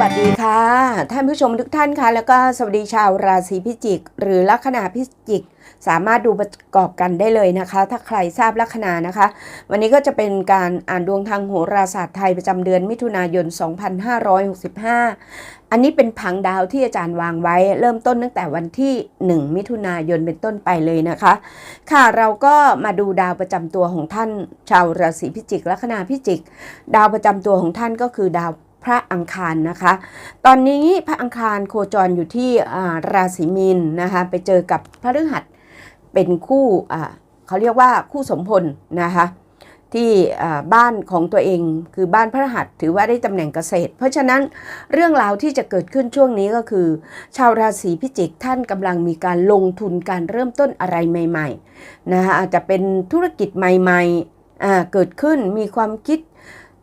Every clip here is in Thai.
วัสดีค่ะ ท่านผู้ชมทุกท่านค่ะแล้วก็สวัสดีชาวราศีพิจิก หรือลัคนาพิจิก สามารถดูประกอบกันได้เลยนะคะ ถ้าใครทราบลัคนานะคะ วันนี้ก็จะเป็นการอ่านดวงทางโหราศาสตร์ไทยประจำเดือนมิถุนายน 2565 อันนี้เป็นผังดาวที่อาจารย์วางไว้ เริ่มต้นตั้งแต่วันที่ 1 มิถุนายนเป็นต้นไปเลยนะคะ ค่ะเราก็มาดูดาวประจำตัวของท่าน ชาวราศีพิจิกลัคนาพิจิก ดาวประจำตัวของท่านก็คือดาว พระอังคารนะคะ ตอนนี้พระอังคารโคจรอยู่ที่ราศีมีนนะคะไปเจอกับพระฤหัสเป็นคู่เขาเรียกว่าคู่สมพลนะคะที่บ้านของตัวเองคือบ้านพระหัสถือว่าได้ตำแหน่งเกษตร เพราะฉะนั้นเรื่องราวที่จะเกิดขึ้นช่วงนี้ก็คือ ชาวราศีพิจิกท่านกำลังมีการลงทุนการเริ่มต้นอะไรใหม่ๆนะคะอาจจะเป็นธุรกิจใหม่ๆเกิดขึ้นมีความคิด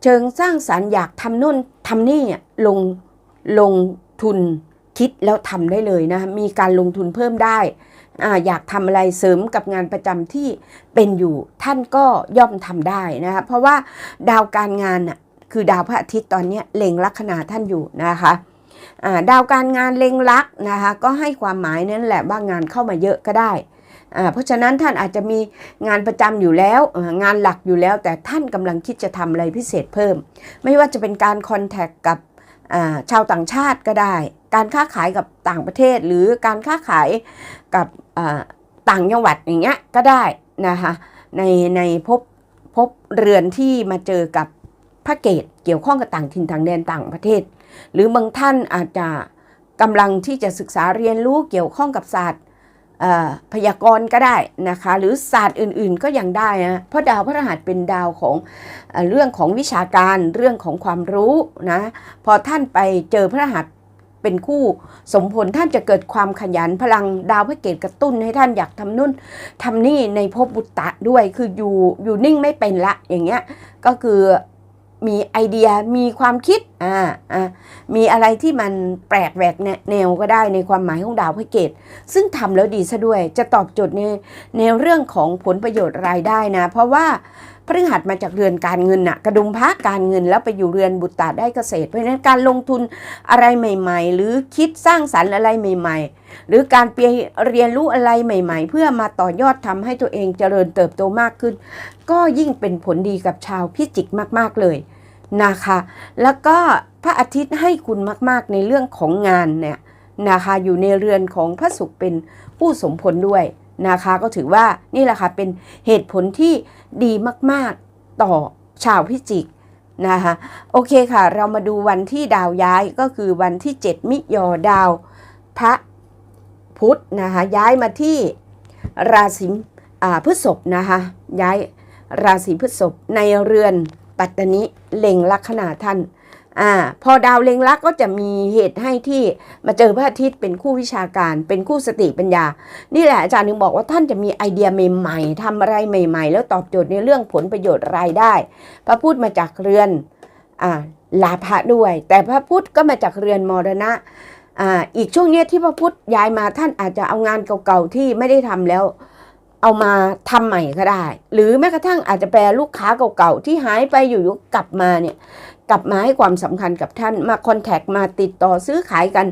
เชิงสร้างสารรค์อยากทำนู่นทำนี่ลงลงทุนคิดแล้วทำได้เลยนะมีการลงทุนเพิ่มได้ออยากทำอะไรเสริมกับงานประจำที่เป็นอยู่ท่านก็ย่อมทำได้นะคะเพราะว่าดาวการงานน่ะคือดาวพระอาทิตย์ตอนนี้เล็งลัคนาท่านอยู่นะคะดาวการงานเล็งลักนะคะก็ให้ความหมายนั่นแหละว่างานเข้ามาเยอะก็ได้ เพราะฉะนั้นท่านอาจจะมีงานประจำอยู่แล้วงานหลักอยู่แล้ว แต่ท่านกำลังคิดจะทำอะไรพิเศษเพิ่ม ไม่ว่าจะเป็นการคอนแทคกับชาวต่างชาติก็ได้ การค้าขายกับต่างประเทศ หรือการค้าขายกับต่างจังหวัดอย่างเงี้ยก็ได้นะคะในในพภพบเรือนที่มาเจอกับพระเกตเกี่ยวข้องกับต่างถิ่นต่างแดนต่างประเทศ หรือบางท่านอาจจะกำลังที่จะศึกษาเรียนรู้เกี่ยวข้องกับศาสตร์ พยากรณ์ก็ได้นะคะ หรือศาสตร์อื่นๆก็ยังได้นะเพราะดาวพฤหัสเป็นดาวของเอเรื่องของวิชาการเรื่องของความรู้นะพอท่านไปเจอพระรหัสเป็นคู่สมผลท่านจะเกิดความขยันพลังดาวพระเกตกระตุ้นให้ท่านอยากทำนู่นทำนี่ในภพบุตตะด้วยคืออยู่อยู่นิ่งไม่เป็นละอย่างเงี้ยก็คือ มีไอเดียมีความคิดอ่าอ่ามีอะไรที่มันแปลกแหวกแนวก็ได้ในความหมายของดาวพระเกตซึ่งทำแล้วดีซะด้วยจะตอบโจทย์ในในเรื่องของผลประโยชน์รายได้นะ เพราะว่าพฤหัสมาจากเรือนการเงินน่ะ กระดุมพระการเงินแล้วไปอยู่เรือนบุตรตาได้เกษตร เพราะฉะนั้นการลงทุนอะไรใหม่ ๆ หรือคิดสร้างสรรค์อะไรใหม่ ๆ หรือการไปเรียนรู้อะไรใหม่ ๆ เพื่อมาต่อยอดทำให้ตัวเองเจริญเติบโตมากขึ้น ก็ยิ่งเป็นผลดีกับชาวพิจิกมาก ๆเลย นะคะ แล้วก็พระอาทิตย์ให้คุณมาก ๆ ในเรื่องของงานเนี่ยนะคะอยู่ในเรือนของพระศุกร์เป็นผู้สมผลด้วยนะคะก็ถือว่านี่แหละค่ะเป็นเหตุผลที่ดีมาก ๆ ต่อชาวพิจิกนะคะโอเคค่ะเรามาดูวันที่ดาวย้ายก็คือวันที่ 7 มิยอดาวพระพุธนะคะย้ายมาที่ราศีพฤษภนะคะย้ายราศีพฤษภในเรือน ปัตตนิเล็งลัคนาท่านอ่าพอดาวเล็งลักก็จะมีเหตุให้ที่มาเจอพระอาทิตย์เป็นคู่วิชาการ เป็นคู่สติปัญญา นี่แหละอาจารย์ถึงบอกว่าท่านจะมีไอเดียใหม่ๆทำอะไรใหม่ ๆ แล้วตอบโจทย์ในเรื่องผลประโยชน์รายได้ พระพุธมาจากเรือนอ่าลาภะด้วย แต่พระพุทธก็มาจากเรือนมรณะอ่าอีกช่วงเนี้ยที่พระพุทธย้ายมาท่านอาจจะเอางานเก่าๆที่ไม่ได้ทำแล้ว เอามาทำใหม่ก็ได้ หรือแม้กระทั่งอาจจะแปลลูกค้าเก่าๆ ที่หายไปอยู่ๆกลับมาเนี่ยกลับมาให้ความสำคัญกับท่านมาคอนแทคมาติดต่อซื้อขายกัน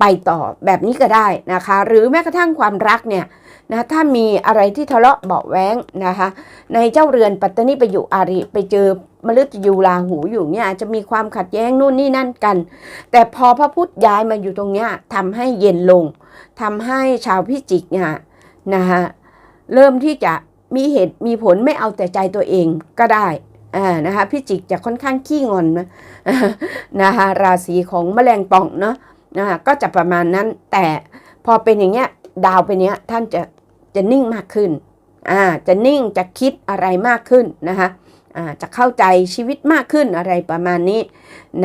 ไปต่อแบบนี้ก็ได้นะคะ หรือแม้กระทั่งความรักเนี่ยนะถ้ามีอะไรที่ทะเลาะเบาะแว้งนะคะ ในเจ้าเรือนปัตตานีไปอยู่อาริไปเจอมฤตยูราหูอยู่เนี่ยอาจจะมีความขัดแย้งนู่นนี่นั่นกัน แต่พอพระพุทธย้ายมาอยู่ตรงเนี้ยทำให้เย็นลงทำให้ชาวพิจิกเนี่ยนะคะ เริ่มที่จะมีเหตุมีผลไม่เอาแต่ใจตัวเองก็ได้อ่านะคะพิจิกจะค่อนข้างขี้งอนนะนะคะราศีของแมลงป่องเนาะนะคะก็จะประมาณนั้นแต่พอเป็นอย่างเงี้ยดาวเป็นเนี้ยท่านจะจะนิ่งมากขึ้นอ่าจะนิ่งจะคิดอะไรมากขึ้นนะคะอ่าจะเข้าใจชีวิตมากขึ้นอะไรประมาณนี้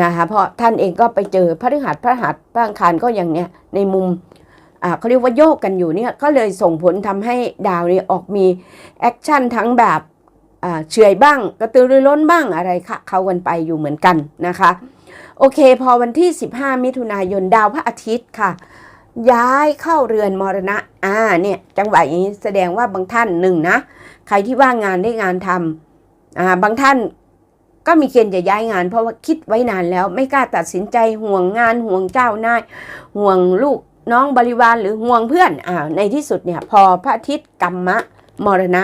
นะคะเพราะท่านเองก็ไปเจอพระฤหัสพฤหัสพระอังคารก็อย่างเนี้ยในมุม เขาเรียกว่าโยกกันอยู่เนี่ยก็เลยส่งผลทำให้ดาวนี่ออกมีแอคชั่นทั้งแบบเฉอยบ้าง กระตือรือร้นบ้างอะไรค่ะเขากันไปอยู่เหมือนกันนะคะ โอเค พอวันที่ 15 มิถุนายนดาวพระอาทิตย์ค่ะ ย้ายเข้าเรือนมรณะอ่าเนี่ยจังหวะอย่างนี้แสดงว่าบางท่านหนึ่งนะ ใครที่ว่างงานได้งานทำอ่าบางท่านก็มีเกณฑ์จะย้ายงาน เพราะว่าคิดไว้นานแล้ว ไม่กล้าตัดสินใจห่วงงานห่วงเจ้านายห่วงลูก น้องบริวารหรือห่วงเพื่อนอ่าในที่สุดเนี่ยพอพระอาทิตย์กรรมะมรณะ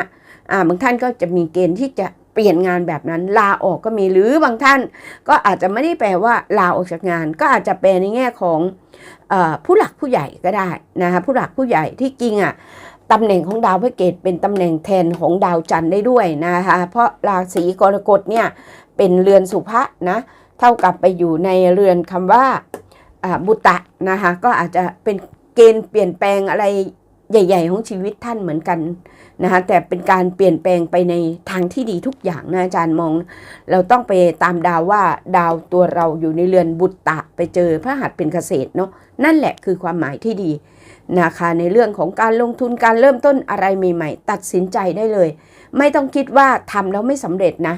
อ่าบางท่านก็จะมีเกณฑ์ที่จะเปลี่ยนงานแบบนั้นลาออกก็มีหรือบางท่านก็อาจจะไม่ได้แปลว่าลาออกจากงาน ก็อาจจะแปลในแง่ของอผู้หลักผู้ใหญ่ก็ได้นะคะผู้หลักผู้ใหญ่ที่จริงอะตำแหน่งของดาวพระเกตเป็นตำแหน่งแทนของดาวจันทร์ได้ด้วยนะคะเพราะราศีกรกฎเนี่ยเป็นเรือนสุภะนะเท่ากับไปอยู่ในเรือนคำว่า บุตะนะคะก็อาจจะเป็นเกณฑ์เปลี่ยนแปลงอะไรใหญ่ ๆ ของชีวิตท่านเหมือนกันนะคะแต่เป็นการเปลี่ยนแปลงไปในทางที่ดีทุกอย่างนะอาจารย์มอง เราต้องไปตามดาวว่าดาวตัวเราอยู่ในเรือนบุตตะไปเจอพระหัสเป็นเกษตรเนาะนั่นแหละคือความหมายที่ดีนะคะในเรื่องของการลงทุนการเริ่มต้นอะไรใหม่ ๆ ตัดสินใจได้เลย ไม่ต้องคิดว่าทำแล้วไม่สำเร็จนะ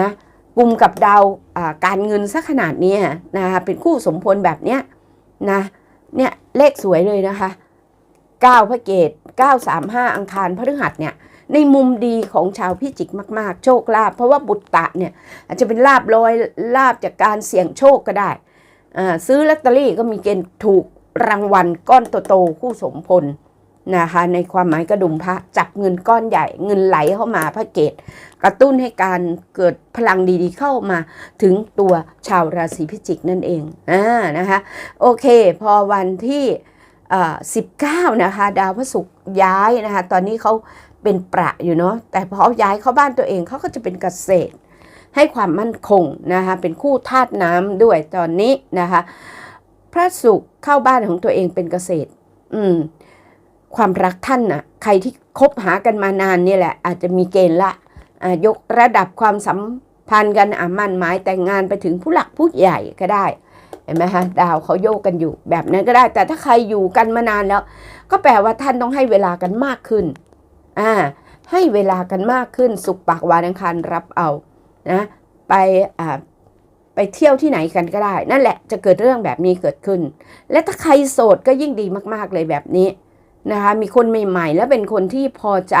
นะ กลุ่มกับดาวการเงินสักขนาดนี้นะคะเป็นคู่สมพลแบบเนี้ยนะเนี่ยเลขสวยเลยนะคะ9พระเกต935 อังคารพฤหัสเนี่ยในมุมดีของชาวพิจิกมากๆ โชคลาภเพราะว่าบุตตะเนี่ยอาจจะเป็นลาบลอยลาบจากการเสี่ยงโชคก็ได้ ซื้อลอตเตอรี่ก็มีเกณฑ์ถูกรางวัลก้อนโตๆคู่สมพลนะคะในความหมายกระดุมพระจับเงินก้อนใหญ่เงินไหลเข้ามาพระเกต กระตุ้นให้การเกิดพลังดีๆเข้ามาถึงตัวชาวราศีพิจิกนั่นเองอ่านะคะโอเค พอวันที่สิบเก้านะคะดาวพระศุกร์ย้ายนะคะตอนนี้เขาเป็นประอยู่เนาะแต่พอย้ายเข้าบ้านตัวเองเขาก็จะเป็นเกษตร ให้ความมั่นคงนะคะเป็นคู่ธาตุน้ำด้วยตอนนี้นะคะพระศุกร์เข้าบ้านของตัวเองเป็นเกษตร อืมความรักท่านน่ะ ใครที่คบหากันมานานนี่แหละ อาจจะมีเกณฑ์ละ ยกระดับความสัมพันธ์กันอะมั่นหมายแต่งงานไปถึงผู้หลักผู้ใหญ่ก็ได้เห็นไหมคะดาวเขาโยกกันอยู่แบบนั้นก็ได้ แต่ถ้าใครอยู่กันมานานแล้ว ก็แปลว่าท่านต้องให้เวลากันมากขึ้นอ่าให้เวลากันมากขึ้น สุกปากวานังคารรับเอานะไปอ่าไปเที่ยวที่ไหนกันก็ได้ นั่นแหละจะเกิดเรื่องแบบนี้เกิดขึ้น และถ้าใครโสดก็ยิ่งดีมาก ๆเลยแบบนี้นะคะมีคนใหม่ ๆ แล้วเป็นคนที่พอใจ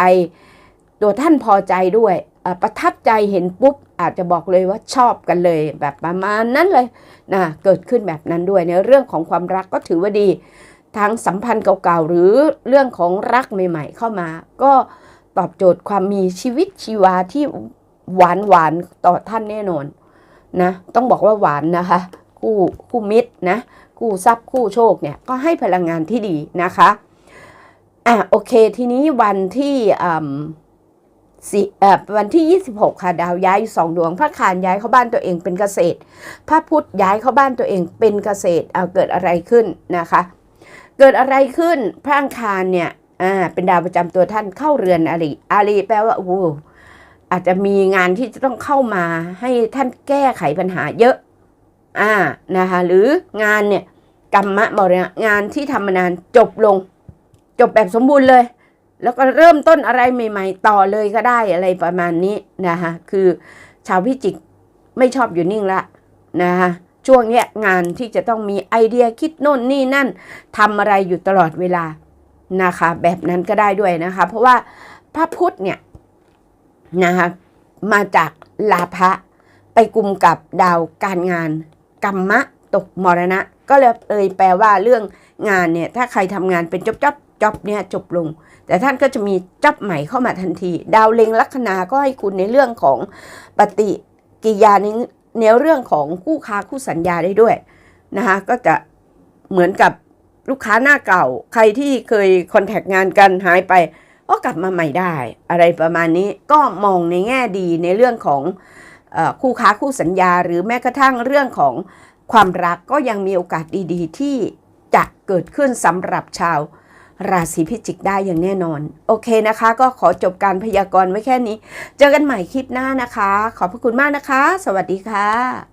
ตัวท่านพอใจด้วย ประทับใจเห็นปุ๊บอาจจะบอกเลยว่าชอบกันเลย แบบประมาณนั้นเลยนะเกิดขึ้นแบบนั้นด้วยในเรื่องของความรักก็ถือว่าดีทั้งสัมพันธ์เก่าๆ หรือเรื่องของรักใหม่ ๆ เข้ามา ก็ตอบโจทย์ความมีชีวิตชีวาที่หวานหวานต่อท่านแน่นอนนะต้องบอกว่าหวานนะคะคู่คู่มิตรนะคู่ทรัพย์คู่โชคเนี่ยก็ให้พลังงานที่ดีนะคะอะโอเคทีนี้วันที่อืมสิเอ่อ วันที่ 26 ค่ะดาวย้ายสองดวงพระคานย้ายเข้าบ้านตัวเองเป็นเกษตร พระพุธย้ายเข้าบ้านตัวเองเป็นเกษตรเอาเกิดอะไรขึ้นนะคะ เกิดอะไรขึ้นพระอังคารเนี่ยอ่าเป็นดาวประจำตัวท่านเข้าเรือนอาริอาริแปลว่าโอ้อาจจะมีงานที่จะต้องเข้ามาให้ท่านแก้ไขปัญหาเยอะอ่านะคะหรืองานเนี่ยกรรมะมรณะงานที่ทำมานานจบลง จบแบบสมบูรณ์เลย แล้วก็เริ่มต้นอะไรใหม่ ๆ ต่อเลยก็ได้อะไรประมาณนี้นะคะคือชาวพิจิกไม่ชอบอยู่นิ่งละนะคะช่วงเนี้ยงานที่จะต้องมีไอเดียคิดโน่นนี่นั่นทำอะไรอยู่ตลอดเวลานะคะ แบบนั้นก็ได้ด้วยนะคะ เพราะว่าพระพุธเนี่ยนะคะมาจากลาภะไปกลุ่มกับดาวการงาน กรรมะ ตกมรณะ ก็เลยเอยแปลว่าเรื่องงานเนี่ย ถ้าใครทำงานเป็นจบจบจบเนี่ยจบลง แต่ท่านก็จะมีจับใหม่เข้ามาทันที ดาวเล็งลัคนาก็ให้คุณในเรื่องของปฏิกิริยาในในเรื่องของคู่ค้าคู่สัญญาได้ด้วยนะคะก็จะเหมือนกับลูกค้าหน้าเก่า ใครที่เคยคอนแทคงานกันหายไปก็กลับมาใหม่ได้ อะไรประมาณนี้ก็มองในแง่ดีในเรื่องของคู่ค้าคู่สัญญา หรือแม้กระทั่งเรื่องของความรักก็ยังมีโอกาสดีๆ ที่จะเกิดขึ้นสำหรับชาว ราศีพิจิกได้อย่างแน่นอน โอเคนะคะ ก็ขอจบการพยากรณ์ไว้แค่นี้ เจอกันใหม่คลิปหน้านะคะ ขอบพระคุณมากนะคะ สวัสดีค่ะ